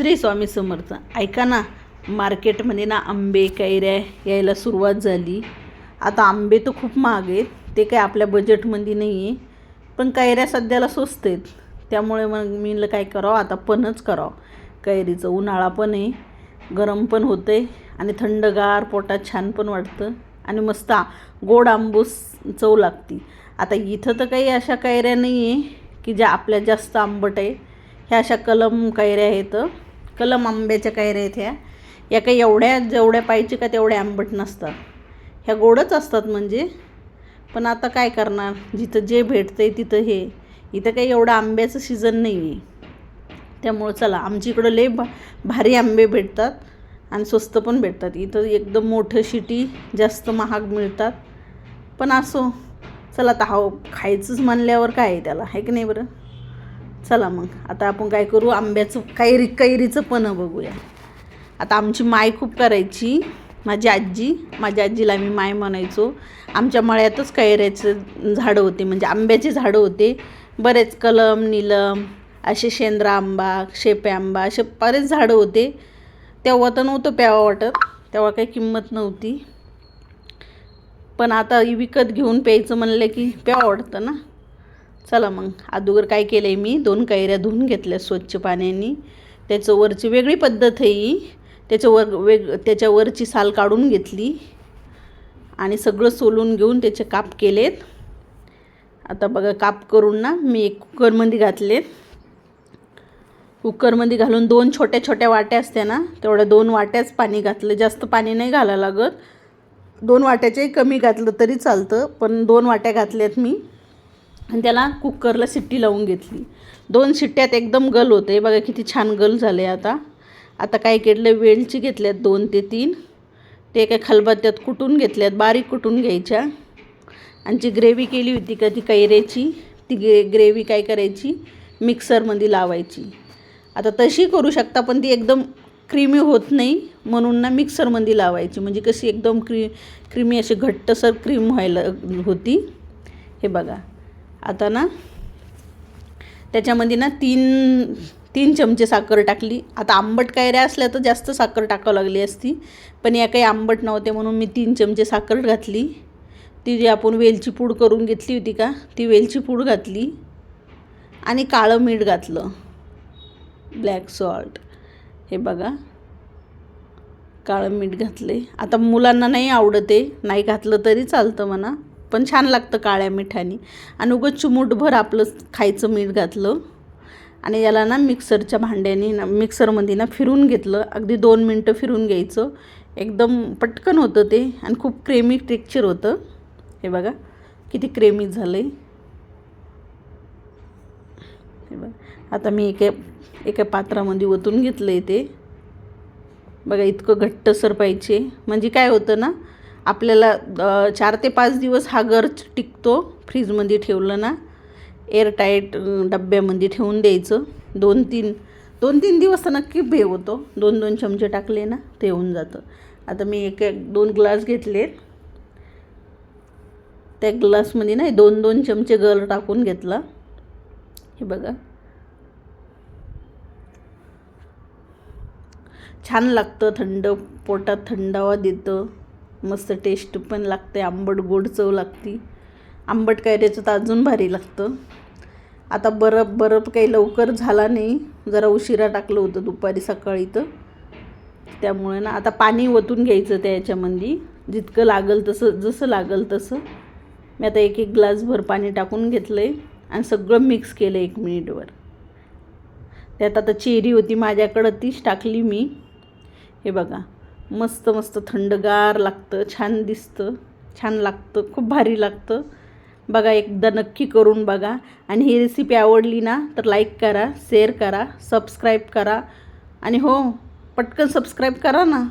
श्री स्वामी समर्थ ऐका ना मार्केटमध्ये ना आंबे कैऱ्या यायला सुरुवात झाली. आता आंबे तर खूप महाग आहेत ते काय आपल्या बजेटमध्ये नाही आहे पण कैऱ्या सध्याला स्वस्त आहेत. त्यामुळे मग मी म्हणलं काय करावं आता पणच करावं. कैरीचं उन्हाळा पण आहे गरम पण होतं आहे आणि थंडगार पोटात छान पण वाटतं आणि मस्त गोड आंबूस चव लागती. आता इथं तर काही अशा कैऱ्या नाही आहे की ज्या आपल्या जास्त आंबट आहे. ह्या अशा कलम कैऱ्या आहेत. कलम आंब्याच्या कैऱ्या आहेत ह्या या काही एवढ्या जेवढ्या पाहिजे का तेवढ्या आंबट नसतात. ह्या गोडच असतात म्हणजे. पण आता काय करणार? जिथं जे भेटतं आहे तिथं हे. इथं काही एवढं आंब्याचं सीझन नाही आहे त्यामुळं चला आमच्या इकडं लय भा भारी आंबे भेटतात आणि स्वस्त पण भेटतात. इथं एकदम मोठं शिटी जास्त महाग मिळतात. पण असो. चला आता हा खायचंच म्हणल्यावर काय आहे त्याला? आहे की नाही बरं? चला मग. आता आपण काय करू? आंब्याचं कैरी कैरीचं पण बघूया. आता आमची माय खूप करायची. माझी आजी माझ्या आजीला आम्ही माय म्हणायचो. आमच्या मळ्यातच कैऱ्याचं झाडं होते म्हणजे आंब्याचे झाडं होते. बरेच कलम नीलम असे शेंद्रा आंबा शेपे आंबा असे बरेच झाडं होते. तेव्हा तर नव्हतं प्यावं वाटत. तेव्हा काही किंमत नव्हती. पण आता विकत घेऊन प्यायचं म्हणलं की प्यावं वाटतं ना? चला मग अगोदर काय केलं आहे मी दोन कैऱ्या धुवून घेतल्या स्वच्छ पाण्याने. त्याचं वरची वेगळी पद्धत आहे ही. त्याच्यावर वेग त्याच्यावरची साल काढून घेतली. आणि सगळं सोलून घेऊन त्याचे काप केलेत. आता बघा काप करून ना मी एक कुकरमध्ये घातले कुकरमध्ये घालून दोन छोट्या छोट्या वाट्या असत्या ना तेवढ्या दोन वाट्याच पाणी घातलं. जास्त पाणी नाही घालायला लागत. दोन वाट्याच्याही कमी घातलं तरी चालतं पण दोन वाट्या घातल्यात मी. आणि त्याला कुकरला शिट्टी लावून घेतली. दोन शिट्ट्यात एकदम गल होते. बघा किती छान गल झाले आता. आता काय केलं? वेलची घेतल्यात दोन ते तीन. ते काय खलबत्त्यात कुटून घेतल्यात. बारीक कुटून घ्यायच्या. आणि जी ग्रेव्ही केली होती का ती कैऱ्याची ती ग्रे ग्रेव्ही काय करायची? मिक्सरमध्ये लावायची. आता तशी करू शकता पण ती एकदम क्रीमी होत नाही. म्हणून ना मिक्सरमध्ये लावायची. म्हणजे कशी एकदम क्री क्रीमी अशी घट्टसर क्रीम व्हायला होती. हे बघा. आता ना त्याच्यामध्ये ना तीन तीन चमचे साखर टाकली. आता आंबट कायऱ्या असल्या तर जास्त साखर टाकावं लागली असती. पण या काही आंबट नव्हते म्हणून मी तीन चमचे साखर घातली. ती जी आपण वेलची पूड करून घेतली होती का ती वेलची पूड घातली आणि काळं मीठ घातलं. ब्लॅक सॉल्ट हे बघा. काळं मीठ घातले आता मुलांना नाही आवडत आहे. नाही घातलं तरी चालतं म्हणा. पण छान लागतं काळ्या मिठाने. आणि उगं चिमूटभर आपलं खायचं मीठ घातलं. आणि याला ना मिक्सरच्या भांड्याने ना मिक्सरमध्ये ना फिरून घेतलं. अगदी दोन मिनटं फिरून घ्यायचं. एकदम पटकन होतं ते आणि खूप क्रेमी टेक्चर होतं. हे बघा किती क्रेमी झालं आहे हे बघा आता मी एका एका पात्रामध्ये ओतून घेतलं आहे ते. बघा इतकं घट्टसर पाहिजे म्हणजे काय होतं ना आपल्याला चार ते पाच दिवस हा गर टिकतो फ्रीजमध्ये ठेवलं ना. एअरटाईट डब्यामध्ये ठेवून द्यायचं. दोन तीन दोन तीन दिवस तर नक्की भे होतो दोन दोन चमचे टाकले ना ते होऊन जातं. आता मी एक एक दोन ग्लास घेतले. त्या ग्लासमध्ये नाही दोन दोन चमचे गर टाकून घेतला. हे बघा. छान लागतं थंड पोटात थंडावा देतं. मस्त टेस्ट पण लागते आंबट गोड चव लागती. आंबट कैऱ्याचं तर अजून भारी लागतं. आता बरफ बरफ काही लवकर झाला नाही. जरा उशिरा टाकलं होतं दुपारी सकाळी तर. त्यामुळे ना आता पाणी ओतून घ्यायचं त्या याच्यामध्ये जितकं लागल तसं जसं लागल तसं. मी आता एक एक ग्लासभर पाणी टाकून घेतलं आहे आणि सगळं मिक्स केलं एक मिनिटवर त्यात आता चेरी होती माझ्याकडं तीच टाकली मी. हे बघा. मस्त मस्त थंडगार लागतं छान दिसतं छान लागतं खूप भारी लागतं. बघा एकदा नक्की करून बघा. आणि ही रेसिपी आवडली ना तर लाईक करा शेअर करा सबस्क्राईब करा. आणि हो पटकन सबस्क्राईब करा ना.